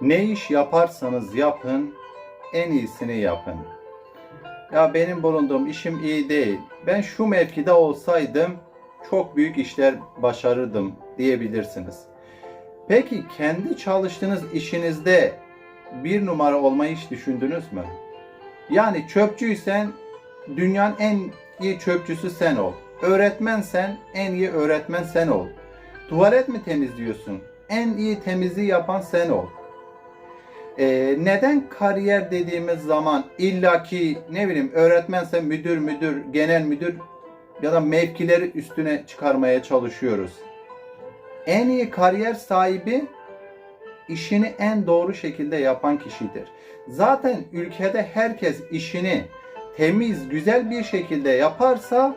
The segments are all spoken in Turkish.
Ne iş yaparsanız yapın, en iyisini yapın. Ya benim bulunduğum işim iyi değil. Ben şu mevkide olsaydım çok büyük işler başarırdım diyebilirsiniz. Peki kendi çalıştığınız işinizde bir numara olmayı hiç düşündünüz mü? Yani çöpçüysen dünyanın en iyi çöpçüsü sen ol. Öğretmensen en iyi öğretmen sen ol. Tuvalet mi temizliyorsun? En iyi temizliği yapan sen ol. Ee, neden kariyer dediğimiz zaman illaki ne bileyim öğretmense müdür müdür genel müdür ya da mevkileri üstüne çıkarmaya çalışıyoruz. En iyi kariyer sahibi işini en doğru şekilde yapan kişidir. Zaten ülkede herkes işini temiz, güzel bir şekilde yaparsa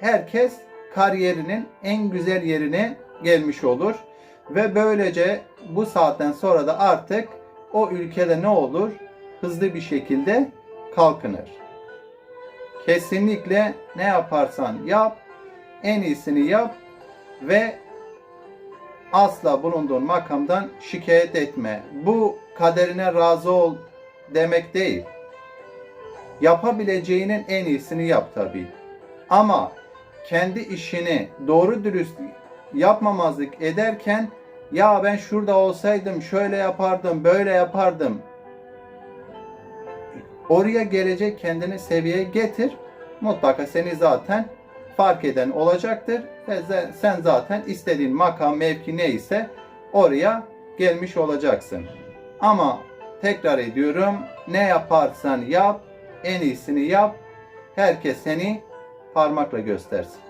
herkes kariyerinin en güzel yerine gelmiş olur ve böylece bu saatten sonra da artık o ülkede ne olur? Hızlı bir şekilde kalkınır. Kesinlikle ne yaparsan yap, en iyisini yap ve asla bulunduğun makamdan şikayet etme. Bu kaderine razı ol demek değil. Yapabileceğinin en iyisini yap tabii. Ama kendi işini doğru dürüst yapmamazlık ederken ya ben şurada olsaydım şöyle yapardım, böyle yapardım. Oraya gelecek kendini seviyeye getir. Mutlaka seni zaten fark eden olacaktır. Sen zaten istediğin makam, mevki neyse oraya gelmiş olacaksın. Ama tekrar ediyorum ne yaparsan yap, en iyisini yap. Herkes seni parmakla göstersin.